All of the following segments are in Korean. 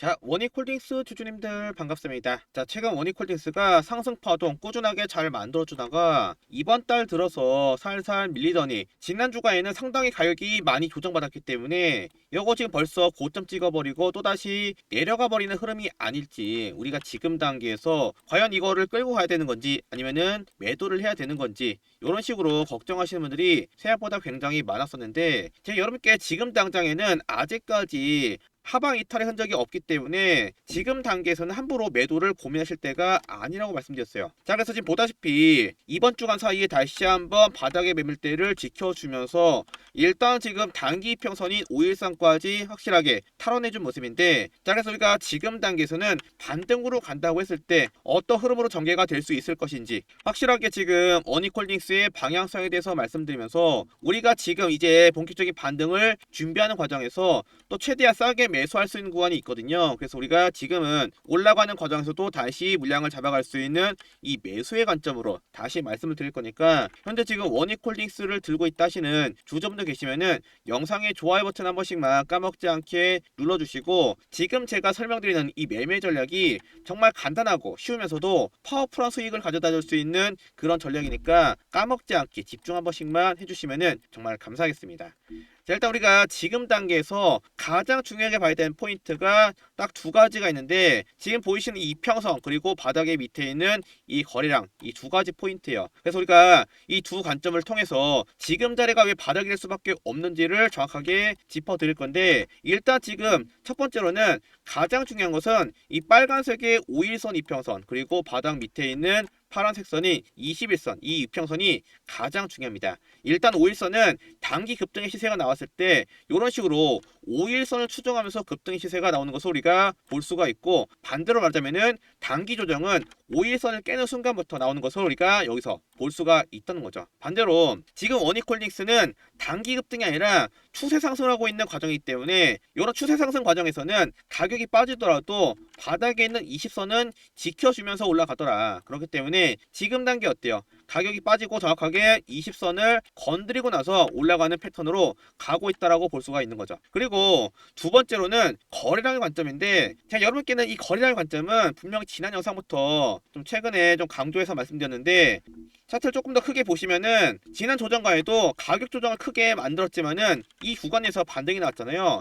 자, 원익홀딩스 주주님들 반갑습니다. 자, 최근 원익홀딩스가 상승 파동 꾸준하게 잘 만들어주다가 이번 달 들어서 살살 밀리더니 지난 주가에는 상당히 가격이 많이 조정받았기 때문에 이거 지금 벌써 고점 찍어버리고 또다시 내려가 버리는 흐름이 아닐지 우리가 지금 단계에서 과연 이거를 끌고 가야 되는 건지 아니면은 매도를 해야 되는 건지 이런 식으로 걱정하시는 분들이 생각보다 굉장히 많았었는데 제가 여러분께 지금 당장에는 아직까지 하방 이탈의 흔적이 없기 때문에 지금 단계에서는 함부로 매도를 고민하실 때가 아니라고 말씀드렸어요. 자, 그래서 지금 보다시피 이번 주간 사이에 다시 한번 바닥의 매물대를 지켜주면서 일단 지금 단기 평선인 5일선까지 확실하게 탈원해준 모습인데 자, 그래서 우리가 지금 단계에서는 반등으로 간다고 했을 때 어떤 흐름으로 전개가 될 수 있을 것인지 확실하게 지금 어니콜딩스의 방향성에 대해서 말씀드리면서 우리가 지금 이제 본격적인 반등을 준비하는 과정에서 또 최대한 싸게 매수할 수 있는 구간이 있거든요. 그래서 우리가 지금은 올라가는 과정에서도 다시 물량을 잡아갈 수 있는 이 매수의 관점으로 다시 말씀을 드릴 거니까 현재 지금 원익홀딩스를 들고 있다 하시는 주주분들 계시면은 영상의 좋아요 버튼 한 번씩만 까먹지 않게 눌러주시고 지금 제가 설명드리는 이 매매 전략이 정말 간단하고 쉬우면서도 파워풀한 수익을 가져다 줄 수 있는 그런 전략이니까 까먹지 않게 집중 한 번씩만 해주시면은 정말 감사하겠습니다. 자, 일단 우리가 지금 단계에서 가장 중요하게 봐야 되는 포인트가 딱 두 가지가 있는데 지금 보이시는 이 평선 그리고 바닥의 밑에 있는 이 거래량 이 두 가지 포인트예요. 그래서 우리가 이 두 관점을 통해서 지금 자리가 왜 바닥이 될 수밖에 없는지를 정확하게 짚어 드릴 건데 일단 지금 첫 번째로는 가장 중요한 것은 이 빨간색의 5일선 이평선 그리고 바닥 밑에 있는 파란색 선이 21선 이 이평선이 가장 중요합니다. 일단 5일선은 단기 급등의 시세가 나왔을 때 이런 식으로 5일선을 추정하면서 급등의 시세가 나오는 것을 우리가 볼 수가 있고 반대로 말하자면은 단기 조정은 5일선을 깨는 순간부터 나오는 것을 우리가 여기서 볼 수가 있다는 거죠. 반대로 지금 원이콜닉스는 단기 급등이 아니라 추세 상승을 하고 있는 과정이기 때문에 이런 추세 상승 과정에서는 가격이 빠지더라도 바닥에 있는 20선은 지켜주면서 올라가더라. 그렇기 때문에 지금 단계 어때요? 가격이 빠지고 정확하게 20선을 건드리고 나서 올라가는 패턴으로 가고 있다라고 볼 수가 있는 거죠. 그리고 두 번째로는 거래량의 관점인데 제가 여러분께는 이 거래량의 관점은 분명히 지난 영상부터 좀 최근에 좀 강조해서 말씀드렸는데 차트를 조금 더 크게 보시면은 지난 조정가에도 가격 조정을 크게 만들었지만은 이 구간에서 반등이 나왔잖아요.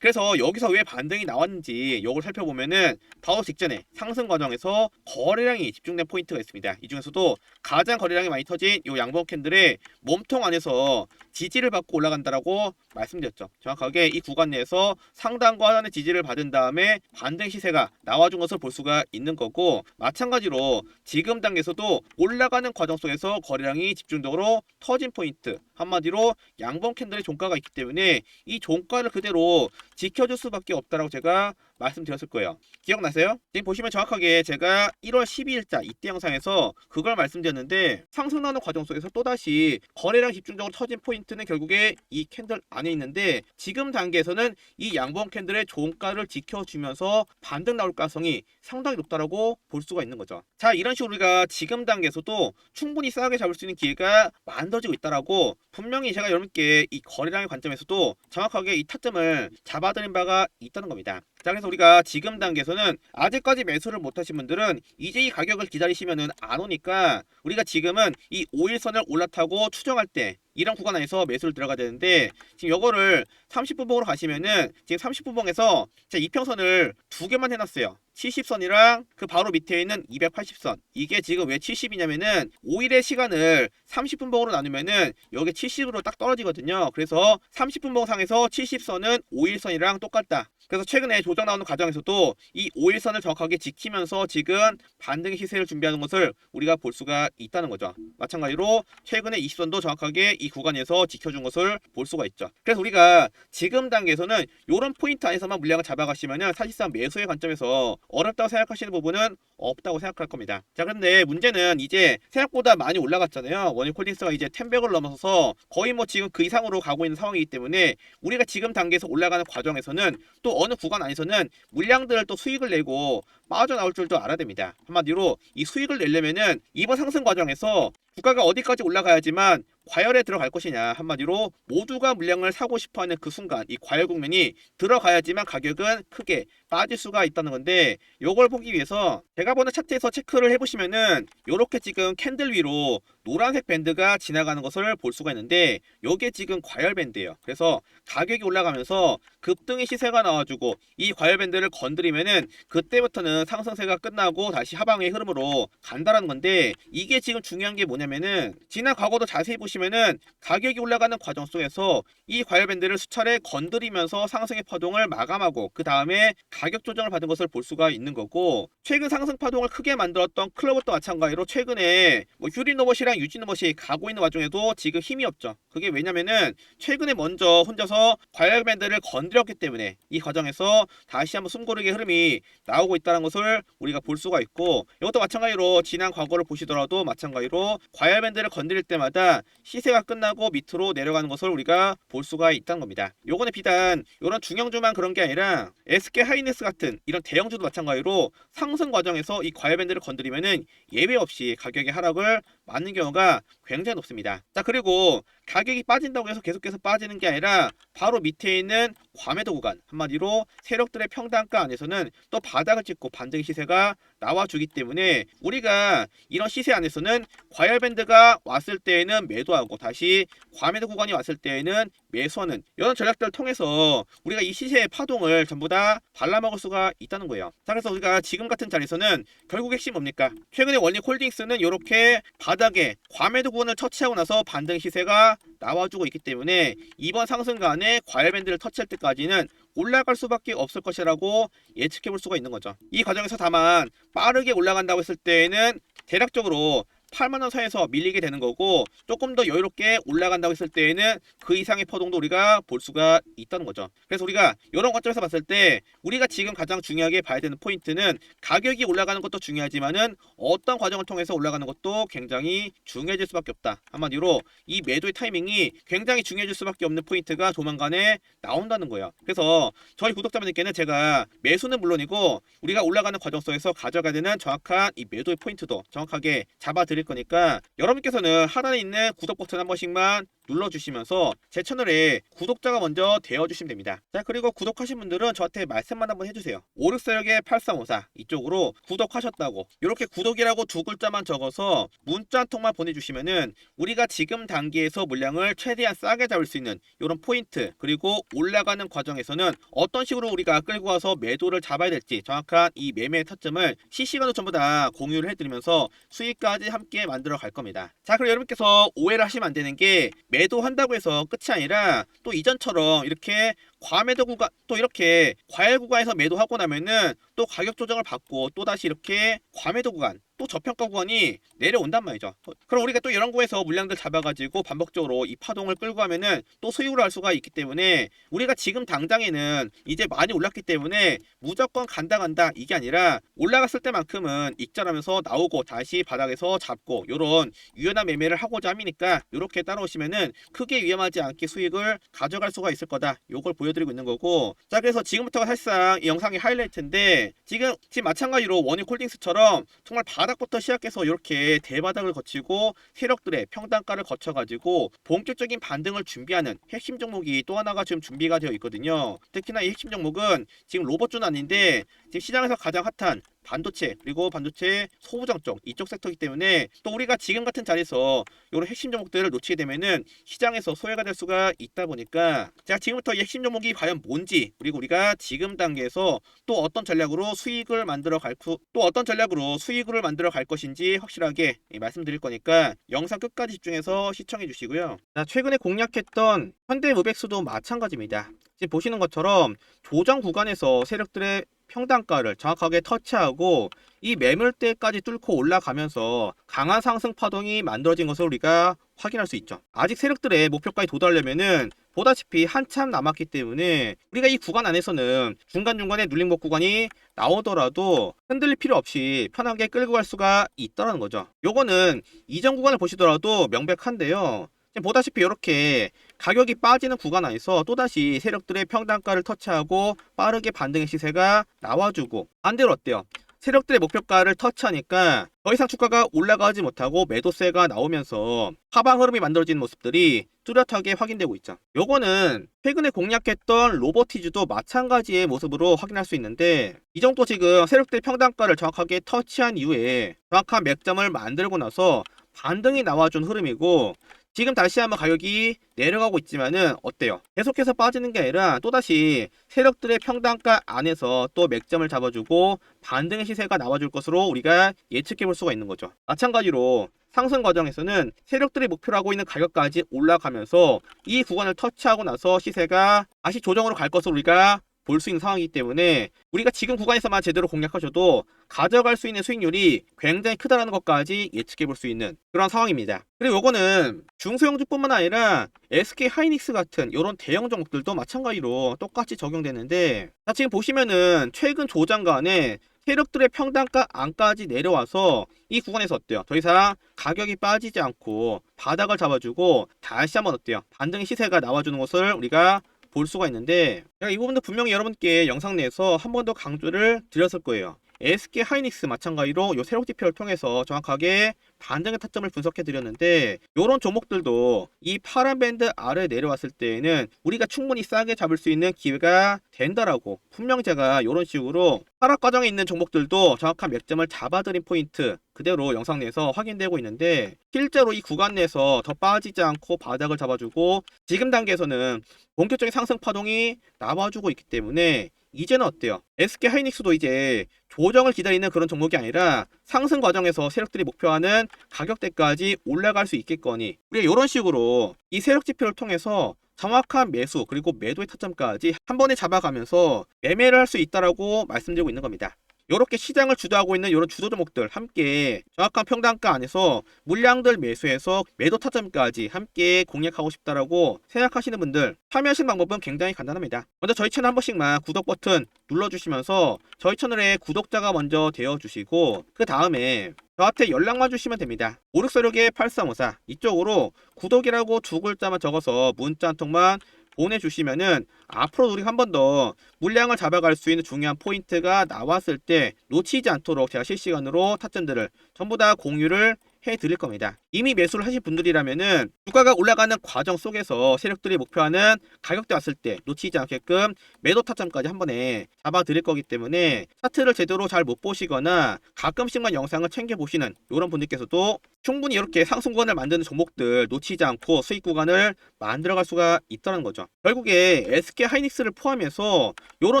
그래서 여기서 왜 반등이 나왔는지 이걸 살펴보면은 바로 직전에 상승 과정에서 거래량이 집중된 포인트가 있습니다. 이 중에서도 가장 거래량이 많이 터진 이 양봉 캔들의 몸통 안에서 지지를 받고 올라간다라고 말씀드렸죠. 정확하게 이 구간 내에서 상단과 하단의 지지를 받은 다음에 반등 시세가 나와준 것을 볼 수가 있는 거고 마찬가지로 지금 단계에서도 올라가는 과정 속에서 거래량이 집중적으로 터진 포인트 한마디로 양봉 캔들의 종가가 있기 때문에 이 종가를 그대로 지켜줄 수밖에 없다라고 제가 말씀드렸을 거예요. 기억나세요? 지금 보시면 정확하게 제가 1월 12일자 이때 영상에서 그걸 말씀드렸는데 상승 나는 과정 속에서 또다시 거래량 집중적으로 터진 포인트는 결국에 이 캔들 안에 있는데 지금 단계에서는 이 양봉 캔들의 종가를 지켜주면서 반등 나올 가능성이 상당히 높다라고 볼 수가 있는 거죠. 자 이런 식으로 우리가 지금 단계에서도 충분히 싸게 잡을 수 있는 기회가 만들어지고 있다라고 분명히 제가 여러분께 이 거래량의 관점에서도 정확하게 이 타점을 잡아드린 바가 있다는 겁니다. 자 그래서 우리가 지금 단계에서는 아직까지 매수를 못하신 분들은 이제 이 가격을 기다리시면은 안 오니까 우리가 지금은 이 5일선을 올라타고 추정할 때 이런 구간 안에서 매수를 들어가야 되는데 지금 요거를 30분봉으로 가시면은 지금 30분봉에서 제가 이평선을 두 개만 해놨어요. 70선이랑 그 바로 밑에 있는 280선. 이게 지금 왜 70이냐면은 5일의 시간을 30분봉으로 나누면은 여기 70으로 딱 떨어지거든요. 그래서 30분봉 상에서 70선은 5일선이랑 똑같다. 그래서 최근에 조정 나오는 과정에서도 이 5일선을 정확하게 지키면서 지금 반등의 시세를 준비하는 것을 우리가 볼 수가 있다는 거죠. 마찬가지로 최근에 20선도 정확하게 이 구간에서 지켜준 것을 볼 수가 있죠. 그래서 우리가 지금 단계에서는 이런 포인트 안에서만 물량을 잡아가시면은 사실상 매수의 관점에서 어렵다고 생각하시는 부분은 없다고 생각할 겁니다. 자, 그런데 문제는 이제 생각보다 많이 올라갔잖아요. 원익홀딩스가 이제 10백을 넘어서서 거의 뭐 지금 그 이상으로 가고 있는 상황이기 때문에 우리가 지금 단계에서 올라가는 과정에서는 또 어느 구간 안에서는 물량들을 또 수익을 내고 빠져나올 줄도 알아야 됩니다. 한마디로 이 수익을 내려면은 이번 상승 과정에서 주가가 어디까지 올라가야지만 과열에 들어갈 것이냐 한마디로 모두가 물량을 사고 싶어하는 그 순간 이 과열 국면이 들어가야지만 가격은 크게 빠질 수가 있다는 건데 요걸 보기 위해서 제가 보는 차트에서 체크를 해보시면은 요렇게 지금 캔들 위로 노란색 밴드가 지나가는 것을 볼 수가 있는데 요게 지금 과열 밴드예요. 그래서 가격이 올라가면서 급등의 시세가 나와주고 이 과열 밴드를 건드리면은 그때부터는 상승세가 끝나고 다시 하방의 흐름으로 간다라는 건데 이게 지금 중요한 게 뭐냐면은 지난 과거도 자세히 보시면은 가격이 올라가는 과정 속에서 이 과열 밴드를 수차례 건드리면서 상승의 파동을 마감하고 그 다음에 가격 조정을 받은 것을 볼 수가 있는 거고 최근 상승 파동을 크게 만들었던 클럽도 마찬가지로 최근에 뭐 휴리 노봇이랑 유지 노봇이 가고 있는 와중에도 지금 힘이 없죠. 그게 왜냐면은 최근에 먼저 혼자서 과열 밴드를 건드렸기 때문에 이 과정에서 다시 한번 숨고르기의 흐름이 나오고 있다는 것을 우리가 볼 수가 있고 이것도 마찬가지로 지난 과거를 보시더라도 마찬가지로 과열 밴드를 건드릴 때마다 시세가 끝나고 밑으로 내려가는 것을 우리가 볼 수가 있다는 겁니다. 요거는 비단 이런 중형주만 그런 게 아니라 SK 하이닉스 같은 이런 대형주도 마찬가지로 상승 과정에서 이 과열 밴드를 건드리면은 예외 없이 가격의 하락을 맞는 경우가 굉장히 높습니다. 자 그리고 가격이 빠진다고 해서 계속해서 빠지는 게 아니라 바로 밑에 있는 과매도 구간 한마디로 세력들의 평단가 안에서는 또 바닥을 찍고 반등의 시세가 나와주기 때문에 우리가 이런 시세 안에서는 과열 밴드가 왔을 때에는 매도하고 다시 과매도 구간이 왔을 때에는 매수하는 이런 전략들을 통해서 우리가 이 시세의 파동을 전부 다 발라먹을 수가 있다는 거예요. 자 그래서 우리가 지금 같은 자리에서는 결국 핵심 뭡니까? 최근에 원익 홀딩스는 이렇게 바닥에 과매도 구간을 터치하고 나서 반등 시세가 나와주고 있기 때문에 이번 상승간에 과열 밴드를 터치할 때까지는 올라갈 수밖에 없을 것이라고 예측해 볼 수가 있는 거죠. 이 과정에서 다만 빠르게 올라간다고 했을 때에는 대략적으로 8만원 선에서 밀리게 되는 거고 조금 더 여유롭게 올라간다고 했을 때에는 그 이상의 파동도 우리가 볼 수가 있다는 거죠. 그래서 우리가 이런 관점에서 봤을 때 우리가 지금 가장 중요하게 봐야 되는 포인트는 가격이 올라가는 것도 중요하지만은 어떤 과정을 통해서 올라가는 것도 굉장히 중요해질 수밖에 없다. 한마디로 이 매도의 타이밍이 굉장히 중요해질 수밖에 없는 포인트가 조만간에 나온다는 거예요. 그래서 저희 구독자분들께는 제가 매수는 물론이고 우리가 올라가는 과정 속에서 가져가야 되는 정확한 이 매도의 포인트도 정확하게 잡아드릴 거니까 여러분께서는 하단에 있는 구독 버튼 한 번씩만 눌러주시면서 제 채널에 구독자가 먼저 되어주시면 됩니다. 자 그리고 구독하신 분들은 저한테 말씀만 한번 해주세요. 오르세력의 8354 이쪽으로 구독하셨다고 이렇게 구독이라고 두 글자만 적어서 문자 한 통만 보내주시면은 우리가 지금 단계에서 물량을 최대한 싸게 잡을 수 있는 이런 포인트 그리고 올라가는 과정에서는 어떤 식으로 우리가 끌고 와서 매도를 잡아야 될지 정확한 이 매매의 타점을 실시간으로 전부 다 공유를 해드리면서 수익까지 함께 만들어 갈 겁니다. 자 그럼 여러분께서 오해를 하시면 안 되는 게 매도한다고 해서 끝이 아니라 또 이전처럼 이렇게 과매도 구간 또 이렇게 과열 구간에서 매도하고 나면은 또 가격 조정을 받고 또 다시 이렇게 과매도 구간 또 저평가 구간이 내려온단 말이죠. 그럼 우리가 또 이런 거에서 물량들 잡아가지고 반복적으로 이 파동을 끌고 가면은 또 수익을 할 수가 있기 때문에 우리가 지금 당장에는 이제 많이 올랐기 때문에 무조건 간다 간다 이게 아니라 올라갔을 때만큼은 익절하면서 나오고 다시 바닥에서 잡고 요런 유연한 매매를 하고자 함이니까 이렇게 따라오시면은 크게 위험하지 않게 수익을 가져갈 수가 있을 거다. 요걸 보여드리고 있는 거고 자 그래서 지금부터가 사실상 이 영상의 하이라이트인데 지금 지금 마찬가지로 원익 홀딩스처럼 정말 바닥 부터 시작해서 이렇게 대바닥을 거치고 세력들의 평단가를 거쳐가지고 본격적인 반등을 준비하는 핵심 종목이 또 하나가 지금 준비가 되어 있거든요. 특히나 이 핵심 종목은 지금 로봇주는 아닌데 지금 시장에서 가장 핫한 반도체 그리고 반도체 소부장 쪽 이쪽 섹터이기 때문에 또 우리가 지금 같은 자리에서 이런 핵심 종목들을 놓치게 되면은 시장에서 소외가 될 수가 있다 보니까 제가 지금부터 이 핵심 종목이 과연 뭔지 그리고 우리가 지금 단계에서 또 어떤 전략으로 수익을 만들어 갈또 어떤 전략으로 수익을 만들어 갈 것인지 확실하게 예, 말씀드릴 거니까 영상 끝까지 집중해서 시청해 주시고요. 자, 최근에 공략했던 현대무백수도 마찬가지입니다. 지금 보시는 것처럼 조정 구간에서 세력들의 평단가를 정확하게 터치하고 이 매물대까지 뚫고 올라가면서 강한 상승 파동이 만들어진 것을 우리가 확인할 수 있죠. 아직 세력들의 목표까지 도달하려면은 보다시피 한참 남았기 때문에 우리가 이 구간 안에서는 중간중간에 눌림목 구간이 나오더라도 흔들릴 필요 없이 편하게 끌고 갈 수가 있다는 거죠. 요거는 이전 구간을 보시더라도 명백한데요. 보다시피 이렇게 가격이 빠지는 구간 안에서 또다시 세력들의 평단가를 터치하고 빠르게 반등의 시세가 나와주고 반대로 어때요? 세력들의 목표가를 터치하니까 더 이상 주가가 올라가지 못하고 매도세가 나오면서 하방 흐름이 만들어지는 모습들이 뚜렷하게 확인되고 있죠. 요거는 최근에 공략했던 로버티즈도 마찬가지의 모습으로 확인할 수 있는데 이 정도 지금 세력들의 평단가를 정확하게 터치한 이후에 정확한 맥점을 만들고 나서 반등이 나와준 흐름이고 지금 다시 한번 가격이 내려가고 있지만은 어때요? 계속해서 빠지는 게 아니라 또다시 세력들의 평단가 안에서 또 맥점을 잡아주고 반등의 시세가 나와줄 것으로 우리가 예측해 볼 수가 있는 거죠. 마찬가지로 상승 과정에서는 세력들이 목표로 하고 있는 가격까지 올라가면서 이 구간을 터치하고 나서 시세가 다시 조정으로 갈 것으로 우리가 볼 수 있는 상황이기 때문에 우리가 지금 구간에서만 제대로 공략하셔도 가져갈 수 있는 수익률이 굉장히 크다라는 것까지 예측해 볼 수 있는 그런 상황입니다. 그리고 요거는 중소형주뿐만 아니라 SK 하이닉스 같은 이런 대형 종목들도 마찬가지로 똑같이 적용되는데 자 지금 보시면은 최근 조장간에 세력들의 평단가 안까지 내려와서 이 구간에서 어때요? 더 이상 가격이 빠지지 않고 바닥을 잡아주고 다시 한번 어때요? 반등의 시세가 나와주는 것을 우리가 볼 수가 있는데 제가 이 부분도 분명히 여러분께 영상 내에서 한 번 더 강조를 드렸을 거예요. SK 하이닉스 마찬가지로 요 세력 지표를 통해서 정확하게 반등의 타점을 분석해 드렸는데 요런 종목들도 이 파란 밴드 아래 내려왔을 때에는 우리가 충분히 싸게 잡을 수 있는 기회가 된다라고 분명 제가 요런 식으로 하락 과정에 있는 종목들도 정확한 맥점을 잡아드린 포인트 그대로 영상 내에서 확인되고 있는데 실제로 이 구간 내에서 더 빠지지 않고 바닥을 잡아주고 지금 단계에서는 본격적인 상승 파동이 나와주고 있기 때문에 이제는 어때요? SK 하이닉스도 이제 조정을 기다리는 그런 종목이 아니라 상승 과정에서 세력들이 목표하는 가격대까지 올라갈 수 있겠거니 우리가 이런 식으로 이 세력 지표를 통해서 정확한 매수 그리고 매도의 타점까지 한 번에 잡아가면서 매매를 할 수 있다라고 말씀드리고 있는 겁니다. 이렇게 시장을 주도하고 있는 이런 주도 종목들 함께 정확한 평단가 안에서 물량들 매수해서 매도 타점까지 함께 공략하고 싶다라고 생각하시는 분들 참여하시는 방법은 굉장히 간단합니다. 먼저 저희 채널 한 번씩만 구독 버튼 눌러주시면서 저희 채널에 구독자가 먼저 되어주시고 그 다음에 저한테 연락만 주시면 됩니다. 5646의 8354 이쪽으로 구독이라고 두 글자만 적어서 문자 한 통만 보내주시면은 앞으로 우리 한 번 더 물량을 잡아갈 수 있는 중요한 포인트가 나왔을 때 놓치지 않도록 제가 실시간으로 타점들을 전부 다 공유를 해 드릴 겁니다. 이미 매수를 하신 분들이라면은 주가가 올라가는 과정 속에서 세력들이 목표하는 가격대 왔을 때 놓치지 않게끔 매도 타점까지 한 번에 잡아 드릴 거기 때문에 차트를 제대로 잘 못 보시거나 가끔씩만 영상을 챙겨 보시는 이런 분들께서도 충분히 이렇게 상승권을 만드는 종목들 놓치지 않고 수익 구간을 만들어갈 수가 있다는 거죠. 결국에 SK 하이닉스를 포함해서 이런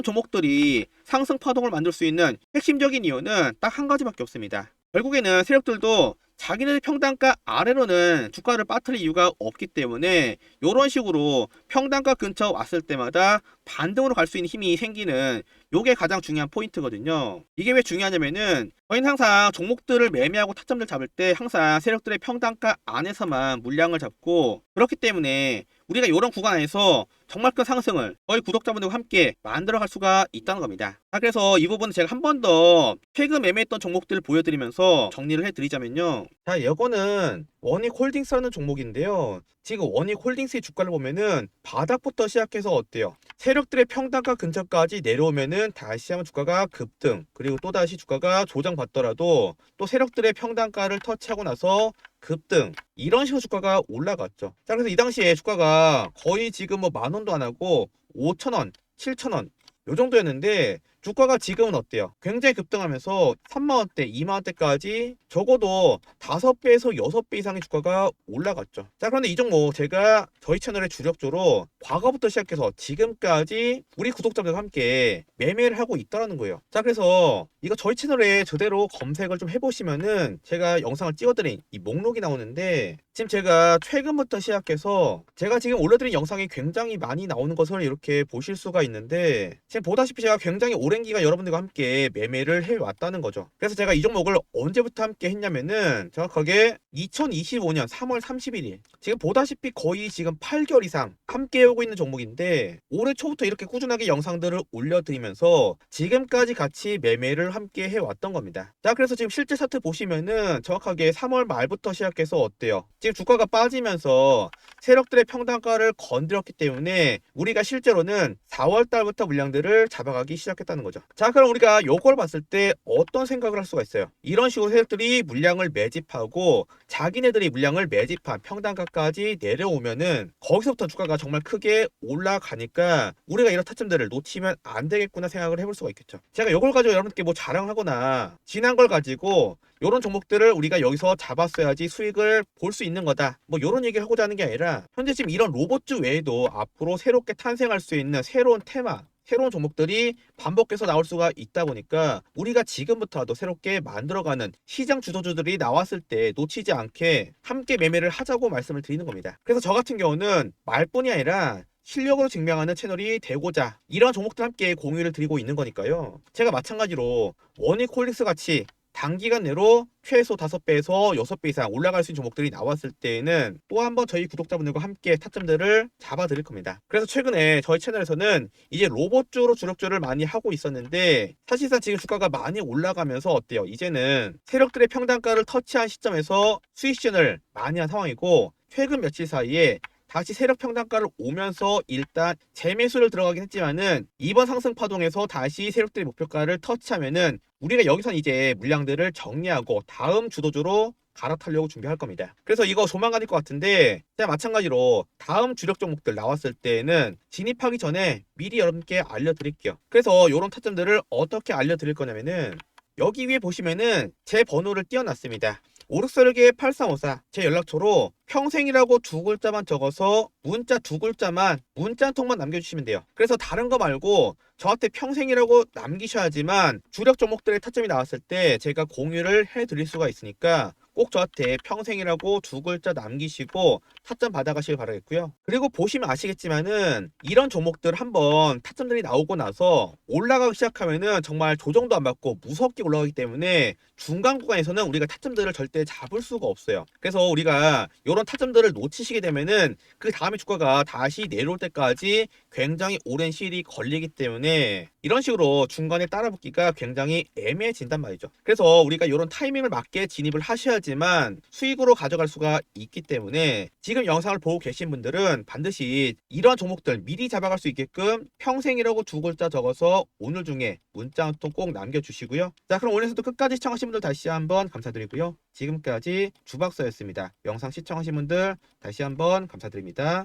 종목들이 상승 파동을 만들 수 있는 핵심적인 이유는 딱 한 가지밖에 없습니다. 결국에는 세력들도 자기네들 평단가 아래로는 주가를 빠뜨릴 이유가 없기 때문에 이런 식으로 평단가 근처 왔을 때마다 반등으로 갈 수 있는 힘이 생기는 요게 가장 중요한 포인트거든요. 이게 왜 중요하냐면은 저희는 항상 종목들을 매매하고 타점들 잡을 때 항상 세력들의 평단가 안에서만 물량을 잡고 그렇기 때문에 우리가 이런 구간 안에서 정말 큰 상승을 저희 구독자분들과 함께 만들어갈 수가 있다는 겁니다. 자, 그래서 이 부분은 제가 한 번 더 최근 매매했던 종목들을 보여드리면서 정리를 해드리자면요. 자, 이거는 원익 홀딩스라는 종목인데요. 지금 원익 홀딩스의 주가를 보면은 바닥부터 시작해서 어때요? 세력들의 평단가 근처까지 내려오면은 다시 한번 주가가 급등 그리고 또 다시 주가가 조정받더라도 또 세력들의 평단가를 터치하고 나서 급등 이런 식으로 주가가 올라갔죠. 자 그래서 이 당시에 주가가 거의 지금 뭐 만 원도 안 하고 5천 원, 7천 원 요 정도였는데 주가가 지금은 어때요? 굉장히 급등하면서 3만원대, 2만원대까지 적어도 5배에서 6배 이상의 주가가 올라갔죠. 자, 그런데 이 종목 제가 저희 채널에 주력적으로 과거부터 시작해서 지금까지 우리 구독자들과 함께 매매를 하고 있다는 거예요. 자, 그래서 이거 저희 채널에 제대로 검색을 좀 해보시면은 제가 영상을 찍어드린 이 목록이 나오는데 지금 제가 최근부터 시작해서 제가 지금 올려드린 영상이 굉장히 많이 나오는 것을 이렇게 보실 수가 있는데 지금 보다시피 제가 굉장히 오랜 기간 여러분들과 함께 매매를 해왔다는 거죠. 그래서 제가 이 종목을 언제부터 함께 했냐면은 정확하게 2025년 3월 31일 지금 보다시피 거의 지금 8개월 이상 함께 하고 있는 종목인데 올해 초부터 이렇게 꾸준하게 영상들을 올려드리면서 지금까지 같이 매매를 함께 해왔던 겁니다. 자 그래서 지금 실제 차트 보시면은 정확하게 3월 말부터 시작해서 어때요? 지금 주가가 빠지면서 세력들의 평단가를 건드렸기 때문에 우리가 실제로는 4월 달부터 물량들을 잡아가기 시작했다는 거죠. 자, 그럼 우리가 요걸 봤을 때 어떤 생각을 할 수가 있어요? 이런 식으로 세력들이 물량을 매집하고 자기네들이 물량을 매집한 평단가까지 내려오면은 거기서부터 주가가 정말 크게 올라가니까 우리가 이런 타점들을 놓치면 안 되겠구나 생각을 해볼 수가 있겠죠. 제가 요걸 가지고 여러분께 뭐 자랑하거나 지난 걸 가지고 요런 종목들을 우리가 여기서 잡았어야지 수익을 볼 수 있는 거다. 뭐 요런 얘기를 하고자 하는 게 아니라 현재 지금 이런 로봇주 외에도 앞으로 새롭게 탄생할 수 있는 새로운 테마 새로운 종목들이 반복해서 나올 수가 있다 보니까 우리가 지금부터라도 새롭게 만들어가는 시장 주도주들이 나왔을 때 놓치지 않게 함께 매매를 하자고 말씀을 드리는 겁니다. 그래서 저 같은 경우는 말뿐이 아니라 실력으로 증명하는 채널이 되고자 이런 종목들 함께 공유를 드리고 있는 거니까요. 제가 마찬가지로 원익홀릭스 같이 단기간 내로 최소 5배에서 6배 이상 올라갈 수 있는 종목들이 나왔을 때에는 또 한번 저희 구독자분들과 함께 타점들을 잡아 드릴 겁니다. 그래서 최근에 저희 채널에서는 이제 로봇주로 주력주를 많이 하고 있었는데 사실상 지금 주가가 많이 올라가면서 어때요? 이제는 세력들의 평단가를 터치한 시점에서 수익 시전을 많이 한 상황이고 최근 며칠 사이에 다시 세력 평단가를 오면서 일단 재매수를 들어가긴 했지만은 이번 상승 파동에서 다시 세력들의 목표가를 터치하면은 우리가 여기선 이제 물량들을 정리하고 다음 주도주로 갈아타려고 준비할 겁니다. 그래서 이거 조만간일 것 같은데 제가 마찬가지로 다음 주력 종목들 나왔을 때는 진입하기 전에 미리 여러분께 알려드릴게요. 그래서 이런 타점들을 어떻게 알려드릴 거냐면은 여기 위에 보시면은 제 번호를 띄워놨습니다. 오르설계 8354 제 연락처로 평생이라고 두 글자만 적어서 문자 두 글자만 문자 한 통만 남겨주시면 돼요. 그래서 다른 거 말고 저한테 평생이라고 남기셔야지만 주력 종목들의 타점이 나왔을 때 제가 공유를 해드릴 수가 있으니까 꼭 저한테 평생이라고 두 글자 남기시고 타점 받아가시길 바라겠고요. 그리고 보시면 아시겠지만은 이런 종목들 한번 타점들이 나오고 나서 올라가기 시작하면은 정말 조정도 안 받고 무섭게 올라가기 때문에 중간 구간에서는 우리가 타점들을 절대 잡을 수가 없어요. 그래서 우리가 이런 타점들을 놓치시게 되면은 그 다음에 주가가 다시 내려올 때까지 굉장히 오랜 시일이 걸리기 때문에 이런 식으로 중간에 따라붙기가 굉장히 애매해진단 말이죠. 그래서 우리가 이런 타이밍을 맞게 진입을 하셔야 지만 수익으로 가져갈 수가 있기 때문에 지금 영상을 보고 계신 분들은 반드시 이러한 종목들 미리 잡아갈 수 있게끔 평생이라고 두 글자 적어서 오늘 중에 문자 한 통 꼭 남겨주시고요. 자 그럼 오늘도 끝까지 시청하신 분들 다시 한번 감사드리고요. 지금까지 주박사였습니다. 영상 시청하신 분들 다시 한번 감사드립니다.